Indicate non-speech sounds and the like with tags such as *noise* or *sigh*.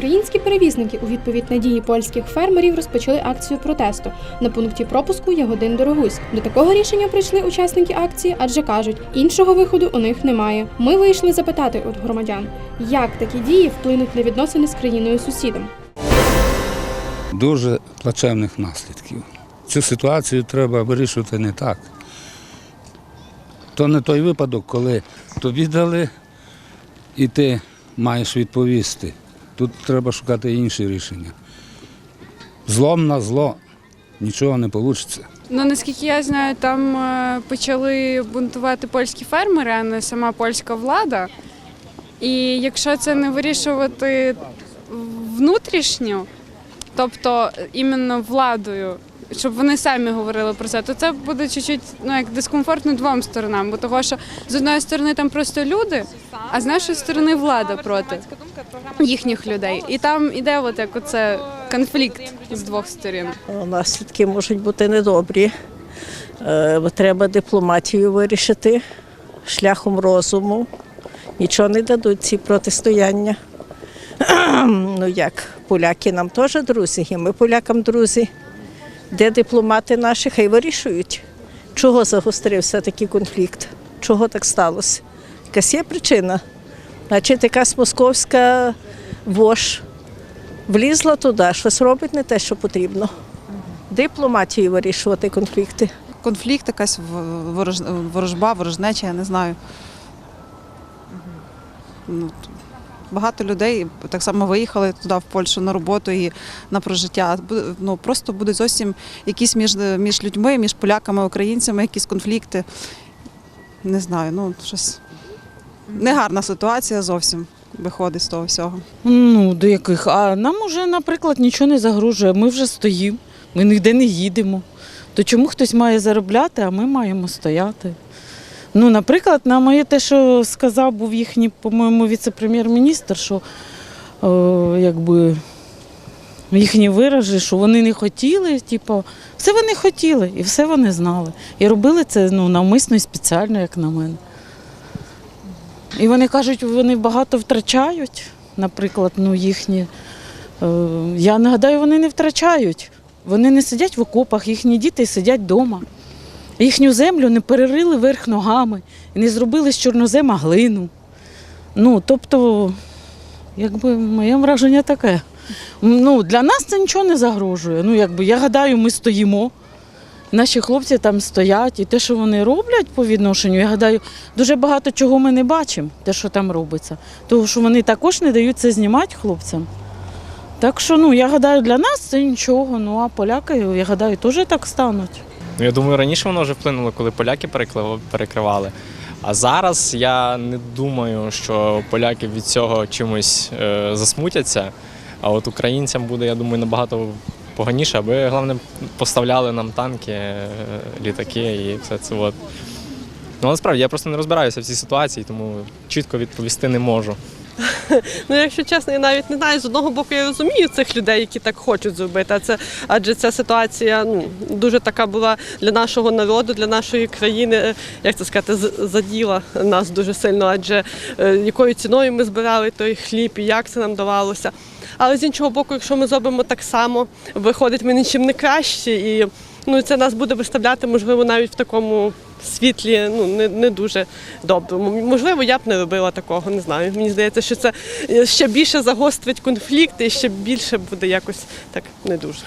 Українські перевізники у відповідь на дії польських фермерів розпочали акцію протесту на пункті пропуску Ягодин Дорогуськ. До такого рішення прийшли учасники акції, адже кажуть, іншого виходу у них немає. Ми вийшли запитати у громадян, як такі дії вплинуть на відносини з країною сусідом. дуже плачевних наслідків. Цю ситуацію треба вирішувати не так. То не той випадок, коли тобі дали і ти маєш відповісти. Тут треба шукати інші рішення. Злом на зло нічого не вийде. Ну наскільки я знаю, там е, почали бунтувати польські фермери, а не сама польська влада. І якщо це не вирішувати внутрішньо, тобто іменно владою, щоб вони самі говорили про це, то це буде чуть-чуть ну, дискомфортно двом сторонам. Бо того, що з одної сторони там просто люди, а з нашої сторони влада проти їхніх людей. І там іде от як оце конфлікт з двох сторін. Наслідки можуть бути недобрі. Е, Треба дипломатію вирішити шляхом розуму. Нічого не дадуть ці протистояння. *clears throat* Ну як, поляки нам теж друзі, і ми полякам друзі. Де дипломати наші, хай вирішують. Чого загострився такий конфлікт? Чого так сталося? Якась є причина. Значить, якась московська вож влізла туди, щось робить не те, що потрібно. Дипломатію вирішувати конфлікти. конфлікт, якась ворожба, ворожнеча, я не знаю. Багато людей так само виїхали туди в Польщу на роботу і на прожиття. Ну, просто будуть зовсім якісь між, між людьми, між поляками, українцями, якісь конфлікти. Не знаю, ну щось негарна ситуація зовсім виходить з того всього. Ну, до яких? А нам уже, наприклад, нічого не загрожує. Ми вже стоїмо, ми ніде не їдемо. То чому хтось має заробляти, а ми маємо стояти? Ну, наприклад, на моє те, що сказав був їхній, по-моєму, віце-прем'єр-міністр, що е, якби їхні виражі, що вони не хотіли, типу, все вони хотіли і все вони знали. І робили це ну, навмисно і спеціально, як на мене. І вони кажуть, вони багато втрачають, наприклад, ну, їхні. Е, я нагадаю, вони не втрачають. Вони не сидять в окопах, їхні діти сидять вдома. Їхню землю не перерили верх ногами не зробили з чорнозема глину. Ну, тобто, якби моє враження таке. Ну, для нас це нічого не загрожує. Ну, якби, я гадаю, ми стоїмо. Наші хлопці там стоять, і те, що вони роблять по відношенню, я гадаю, дуже багато чого ми не бачимо, те, що там робиться. Тому що вони також не дають це знімати хлопцям. Так що, ну, я гадаю, для нас це нічого. Ну а поляки, я гадаю, теж так стануть. Ну, я думаю, раніше воно вже вплинуло, коли поляки перекривали. А зараз я не думаю, що поляки від цього чимось е, засмутяться. А от українцям буде, я думаю, набагато поганіше, аби головне поставляли нам танки, е, літаки і все це. От. Ну, насправді я просто не розбираюся в цій ситуації, тому чітко відповісти не можу. *laughs* Ну, якщо чесно, я навіть не знаю. З одного боку, я розумію цих людей, які так хочуть зробити. Це адже ця ситуація ну дуже така була для нашого народу, для нашої країни, як це сказати, заділа нас дуже сильно. Адже е, якою ціною ми збирали той хліб і як це нам давалося. Але з іншого боку, якщо ми зробимо так само, виходить, ми нічим не кращі, і ну це нас буде виставляти, можливо, навіть в такому світлі, ну не, не дуже доброму. Можливо, я б не робила такого, не знаю. Мені здається, що це ще більше загострить конфлікт і ще більше буде якось так не дуже.